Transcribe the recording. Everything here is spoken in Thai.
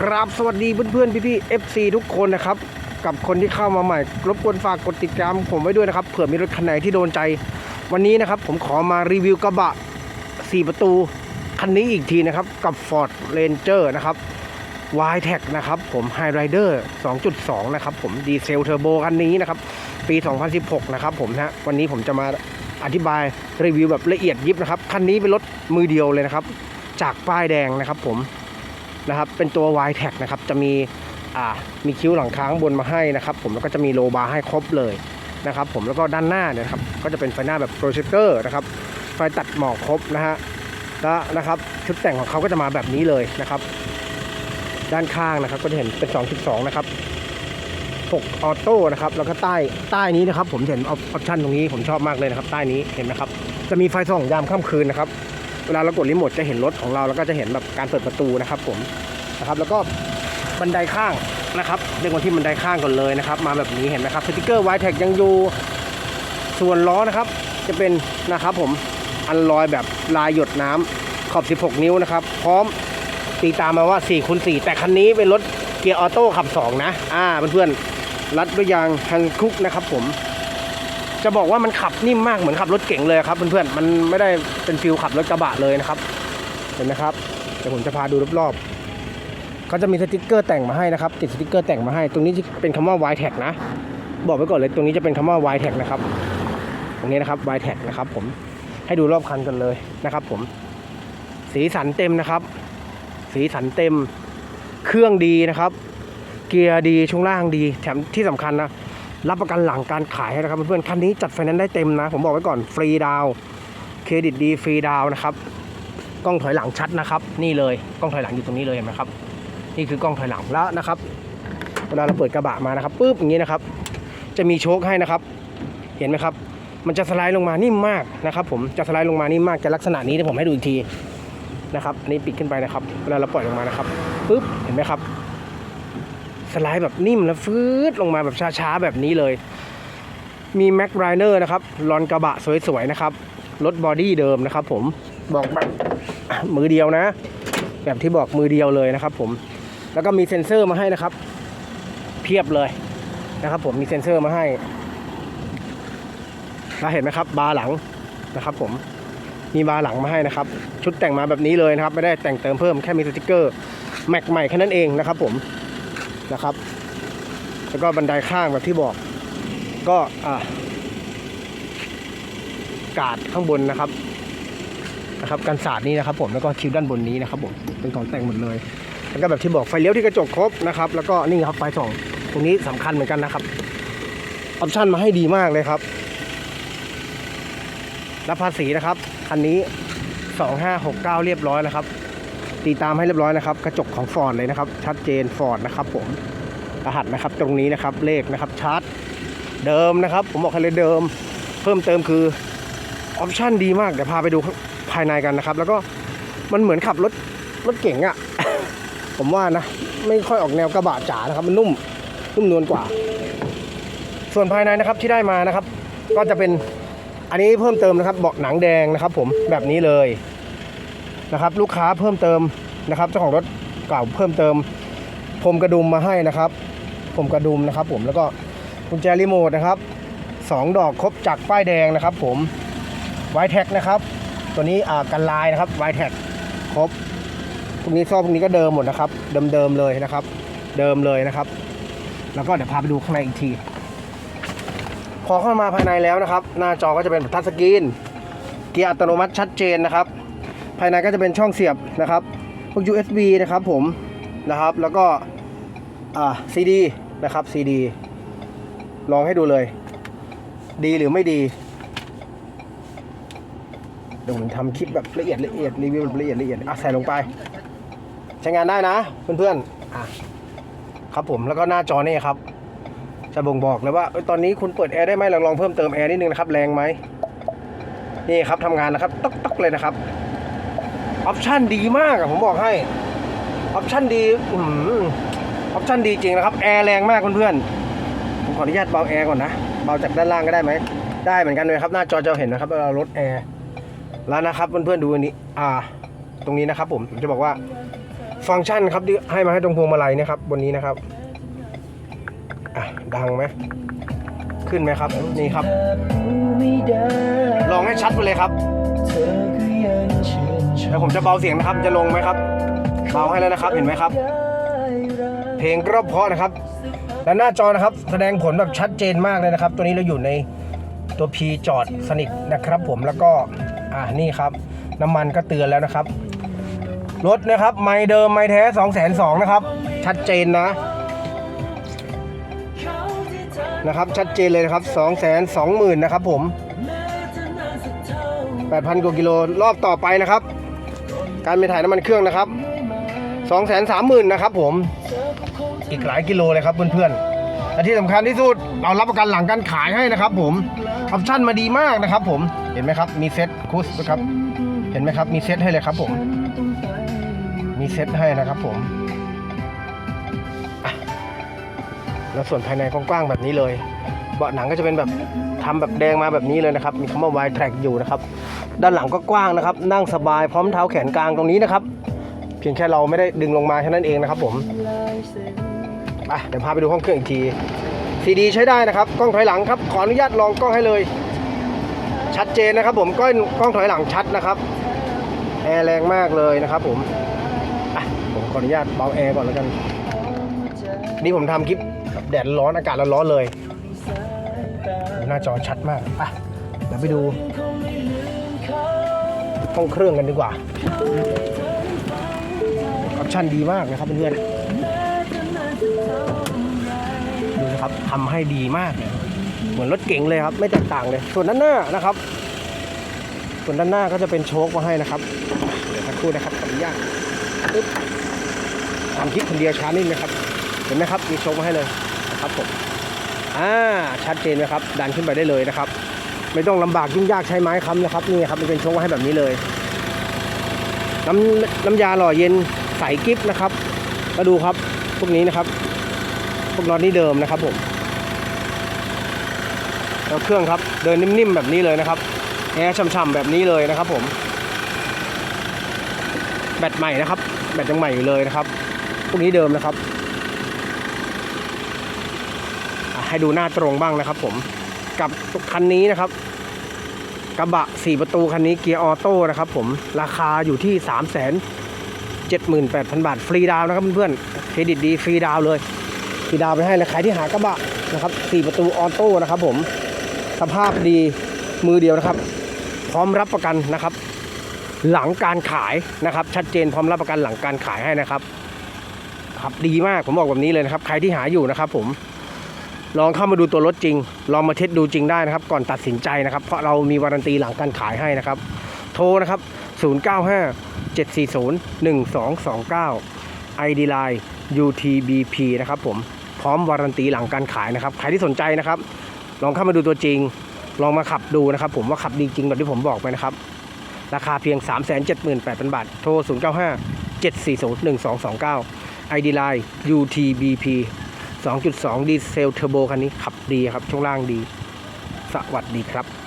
กราบสวัสดีเพื่อนๆพี่ๆ FC ทุกคนนะครับ กับคนที่เข้ามาใหม่ รบกวนฝากกดติดตามผมไว้ด้วยนะครับเผื่อมีรถคันไหนที่โดนใจ วันนี้นะครับผมขอมารีวิวกระบะ 4 ประตู คันนี้อีกทีนะครับ กับ Ford Ranger นะครับ y t e c นะครับผม High Rider 2.2 นะครับผมดีเซลเทอร์โบคันนี้นะครับ ปี 2016 นะครับผมนะวันนี้ผมจะมาอธิบายรีวิวแบบละเอียดยิบนะครับ คันนี้เป็นรถมือเดียวเลยนะครับ จากป้ายแดงนะครับผม นะครับ เป็นตัว y t e c นะครับ จะมีอ่ามีคิ้วหลังค้างบนมาให้นะครับ ผมแล้วก็จะมีโลบาร์ให้ครบเลยนะครับ ผมแล้วก็ด้านหน้าเนี่ยนะครับก็จะเป็นไฟหน้าแบบโปรเจคเตอร์นะครับไฟตัดหมอกครบนะฮะแล้วนะครับชุดแต่งของเขาก็จะมาแบบนี้เลยนะครับ ด้านข้างนะครับก็จะเห็นเป็น 2.2 นะครับ6ออโต้นะครับ แล้วก็ใต้ใต้นี้นะครับ ผมเห็นออปชั่นตรงนี้ผมชอบมากเลยนะครับ ใต้นี้เห็นไหมครับ จะมีไฟส่องยามค่ำคืนนะครับ เวลาเรากดรีโมทจะเห็นรถของเราแล้วก็จะเห็นแบบการเปิดประตูนะครับ ผมนะครับ แล้วก็บันไดข้างนะครับเรียกว่าที่บันไดข้างก่อนเลยนะครับ มาแบบนี้เห็นไหมครับสติกเกอร์ไวท์แท็กยังอยู่ส่วนล้อนะครับ จะเป็นนะครับผมอันลอยแบบลายหยดน้ำขอบ 16 นิ้วนะครับ พร้อมตีตามมาว่า4คูณ4แต่คันนี้เป็นรถเกียร์ออโต้ขับ 2 นะ อ่าเพื่อนๆรัดด้วยยางฮันคุกนะครับผม จะบอกว่ามันขับนิ่มมากเหมือนขับรถเก๋งเลยครับเพื่อนๆมันไม่ได้เป็นฟิลขับรถกระบะเลยนะครับ เห็นไหมครับเดี๋ยวผมจะพาดูรอบๆเขาจะมีสติกเกอร์แต่งมาให้นะครับ ติดสติกเกอร์แต่งมาให้ ตรงนี้เป็นคำว่า y t a g นะ บอกไว้ก่อนเลยตรงนี้จะเป็นคำว่า y t a g นะครับ ตรงนี้นะครับ y t a g นะครับ ผมให้ดูรอบคันกันเลยนะครับ ผม สีสันเต็มนะครับ สีสันเต็ม เครื่องดีนะครับ เกียร์ดีช่วงล่างดีแถมที่สำคัญนะ รับประกันหลังการขายให้นะครับเพื่อนๆคันนี้จัดไฟแนนซ์ได้เต็มนะ ผมบอกไว้ก่อนฟรีดาวเครดิตดีฟรีดาวนะครับกล้องถอยหลังชัดนะครับ นี่เลยกล้องถอยหลังอยู่ตรงนี้เลยเห็นไหมครับ นี่คือกล้องถอยหลังแล้วนะครับเวลาเราเปิดกระบะมานะครับปุ๊บอย่างนี้นะครับ จะมีโชคให้นะครับ เห็นไหมครับ มันจะสไลด์ลงมานิ่มมากนะครับ ผมจะสไลด์ลงมานิ่มมากจะลักษณะนี้เดี๋ยวผมให้ดูอีกทีนะครับอันนี้ปิดขึ้นไปนะครับเวลาเราปล่อยลงมานะครับปุ๊บเห็นไหมครับ สไลด์แบบนิ่มแล้วฟืดลงมาแบบช้าๆ แบบนี้เลย มีแม็กไรเนอร์นะครับลอนกระบะสวยๆนะครับรถบอดี้เดิมนะครับผมบอกแบบมือเดียวนะ แบบที่บอกมือเดียวเลยนะครับผมแล้วก็มีเซ็นเซอร์มาให้นะครับ เพียบเลยนะครับ ผมมีเซ็นเซอร์มาให้เราเห็นไหมครับ บาร์หลังนะครับ ผมมีบาร์หลังมาให้นะครับ ชุดแต่งมาแบบนี้เลยนะครับ ไม่ได้แต่งเติมเพิ่มแค่มีสติกเกอร์แม็กใหม่แค่นั้นเองนะครับผม นะครับ แล้วก็บันไดข้างแบบที่บอก ก็อ่ากาดข้างบนนะครับนะครับกันศาสตร์นี้นะครับ ผมแล้วก็คิวด้านบนนี้นะครับผมเป็นของแต่งหมดเลยแล้วก็แบบที่บอกไฟเลี้ยวที่กระจกครบนะครับ แล้วก็นี่ครับไฟส่องตรงนี้สำคัญเหมือนกันนะครับออปชั่นมาให้ดีมากเลยครับรับภาษีนะครับคันนี้ 2569 เรียบร้อยนะครับ ตีตามให้เรียบร้อยนะครับ กระจกของฟอร์ดเลยนะครับ ชัดเจนฟอร์ดนะครับผมรหัสนะครับตรงนี้นะครับเลขนะครับชาร์จเดิมนะครับ ผมบอกให้เลยเดิม เพิ่มเติมคือออปชั่นดีมากเดี๋ยวพาไปดูภายในกันนะครับ แล้วก็มันเหมือนขับรถรถเก๋งอะ่ะ ผมว่านะ ไม่ค่อยออกแนวกระบะจ๋านะครับ มันนุ่มนุ่มนวลกว่า ส่วนภายในนะครับที่ได้มานะครับ ก็จะเป็นอันนี้เพิ่มเติมนะครับเบาะหนังแดงนะครับ ผมแบบนี้เลย นะครับลูกค้าเพิ่มเติมนะครับเจ้าของรถเก่าเพิ่มเติมพรมกระดุมมาให้นะครับพรมกระดุมนะครับ ผมแล้วก็กุญแจรีโมทนะครับสองดอกครบจากป้ายแดงนะครับ ผมไวแท็กนะครับ ตัวนี้กันลายนะครับไวแท็กครบพวกนี้ซ่อมพวกนี้ก็เดิมหมดนะครับ เดิมๆเลยนะครับ เดิมเลยนะครับ แล้วก็เดี๋ยวพาไปดูข้างในอีกที พอเข้ามาภายในแล้วนะครับ หน้าจอก็จะเป็นทัชสกรีนเกียร์อัตโนมัติชัดเจนนะครับายในก็จะเป็นช่องเสียบนะครับพวก USB นะครับผมนะครับแล้วก็อ่าซีดีนะครับซีดีลองให้ดูเลย ดีหรือไม่ดีเดี๋ยวผมทำคลิปแบบละเอียดละเอียดรีวิวแบบละเอียดละเอียดอะใส่ลงไป ใช้งานได้นะเพื่อนๆอะครับผมแล้วก็หน้าจอนี่ครับ จะบ่งบอกเลยว่าตอนนี้คุณเปิดแอร์ได้ไหมลองลองเพิ่มเติมแอร์นิดนึงนะครับแรงไหมนี่ครับทำงานนะครับต๊อกต๊กเลยนะครับ ออปชั่นดีมากอะผมบอกให้ออปชั่นดีอืมออปชั่นดีจริงนะครับ แอร์แรงมากเพื่อนๆผมขออนุญาตเบาแอร์ก่อนนะ เบาจากด้านล่างก็ได้ไหม ได้เหมือนกันเลยครับ หน้าจอจะเห็นนะครับเราลดแอร์แล้วนะครับเพื่อนๆดูอันนี้ อ่า ตรงนี้นะครับ ผมผมจะบอกว่า ฟังก์ชันครับที่ให้มาให้ตรงพวงมาลัยนะครับ บนนี้นะครับอะดังไหมขึ้นไหมครับ นี่ครับ ลองให้ชัดไปเลยครับ แล้วผมจะเบาเสียงนะครับ จะลงไหมครับ เบาให้แล้วนะครับ เห็นไหมครับ เพลงก็เพราะนะครับ และหน้าจอนะครับ แสดงผลแบบชัดเจนมากเลยนะครับ ตัวนี้เราอยู่ในตัว P จอดสนิทนะครับ ผม แล้วก็ อ่านี่ครับ น้ำมันก็เตือนแล้วนะครับ รถนะครับ ไม่เดิมไม่แท้2 2 0 0 0นะครับ ชัดเจนนะนะครับชัดเจนเลยนะครับ 2 2 0 0 0 0นะครับผม 8,000กว่ากิโลรอบต่อไปนะครับ การไปถ่ายน้ำมันเครื่องนะครับ2 3 0 0 0 0นะครับผม อีกหลายกิโลเลยครับเพื่อนๆและที่สำคัญที่สุดเรารับประกันหลังการขายให้นะครับผม ออปชั่นมาดีมากนะครับผม เห็นไหมครับ มีเซ็ตคุสนะครับ เห็นไหมครับ มีเซ็ตให้เลยครับผม มีเซ็ตให้นะครับผม แล้วส่วนภายในกว้างๆแบบนี้เลย เบาะหนังก็จะเป็นแบบทำแบบแดงมาแบบนี้เลยนะครับ มีคำว่า wide track อยู่นะครับ ด้านหลังก็กว้างนะครับ นั่งสบายพร้อมเท้าแขนกลางตรงนี้นะครับ เพียงแค่เราไม่ได้ดึงลงมาแค่นั้นเองนะครับผมไปเดี๋ยวพาไปดูห้องเครื่องอีกทีซีดีใช้ได้นะครับ กล้องถอยหลังครับ ขออนุญาตลองกล้องให้เลย ชัดเจนนะครับ ผมกล้องกล้องถอยหลังชัดนะครับแอร์แรงมากเลยนะครับ ผมอะผมขออนุญาตเบาแอร์ก่อนแล้วกัน นี่ผมทำคลิปแดดร้อนอากาศร้อนเลย หน้าจอชัดมากอะเดี๋ยวไปดู ห้องเครื่องกันดีกว่า ออปชั่นดีมากนะครับเพื่อนๆดูนะครับทำให้ดีมากเลยเหมือนรถเก๋งเลยครับ ไม่แตกต่างเลย ส่วนด้านหน้านะครับ ส่วนด้านหน้าก็จะเป็นโชคมาให้นะครับเดี๋ยวสักครู่นะครับขออนุญาตปึ๊บทำคลิปคนเดียวช้านิดนะครับ เห็นไหมครับมีโชคมาให้เลยนะครับผมอ่าชัดเจนไหมครับ ดันขึ้นไปได้เลยนะครับ ไม่ต้องลำบากยุ่งยากใช้ไม้ค้ำนะครับนี่ครับมันเป็นชคมาให้แบบนี้เลย น้ำน้ำยาหล่อเย็นใสกิฟนะครับก็ดูครับพวกนี้นะครับ พวกน็อตนี่เดิมนะครับผมแล้วเครื่องครับเดินนิ่มๆแบบนี้เลยนะครับแอร์ช่ำๆแบบนี้เลยนะครับ ผม แบตใหม่นะครับ แบตยังใหม่อยู่เลยนะครับ พวกนี้เดิมนะครับ ให้ดูหน้าตรงบ้างนะครับผม กับคันนี้นะครับ กระบะ 4 ประตูคันนี้เกียร์ออโต้นะครับ ผมราคาอยู่ที่ 3 7 8 0 0 0 บาท ฟรีดาวนะครับเพื่อนๆเครดิตดีฟรีดาวเลยฟรีดาวไปให้เลยใครที่หากระบะนะครับ 4 ประตูออโต้นะครับ ผมสภาพดีมือเดียวนะครับ พร้อมรับประกันนะครับ หลังการขายนะครับ ชัดเจนพร้อมรับประกันหลังการขายให้นะครับครับดีมากผมบอกแบบนี้เลยนะครับ ใครที่หาอยู่นะครับ ผม ลองเข้ามาดูตัวรถจริง ลองมาเทสดูจริงได้นะครับ ก่อนตัดสินใจนะครับ เพราะเรามีวารันตีหลังการขายให้นะครับ โทรนะครับ 095 740 1229 ID Line UTBP นะครับผมพร้อมวารันตีหลังการขายนะครับใครที่สนใจนะครับ ลองเข้ามาดูตัวจริง ลองมาขับดูนะครับ ผมว่าขับดีจริงแบบที่ผมบอกไปนะครับราคาเพียง 378,000 บาท โทร 095 740 1229 ID Line UTBP 2.2 ดีเซลเทอร์โบคันนี้ขับดีครับ ช่วงล่างดี สวัสดีครับ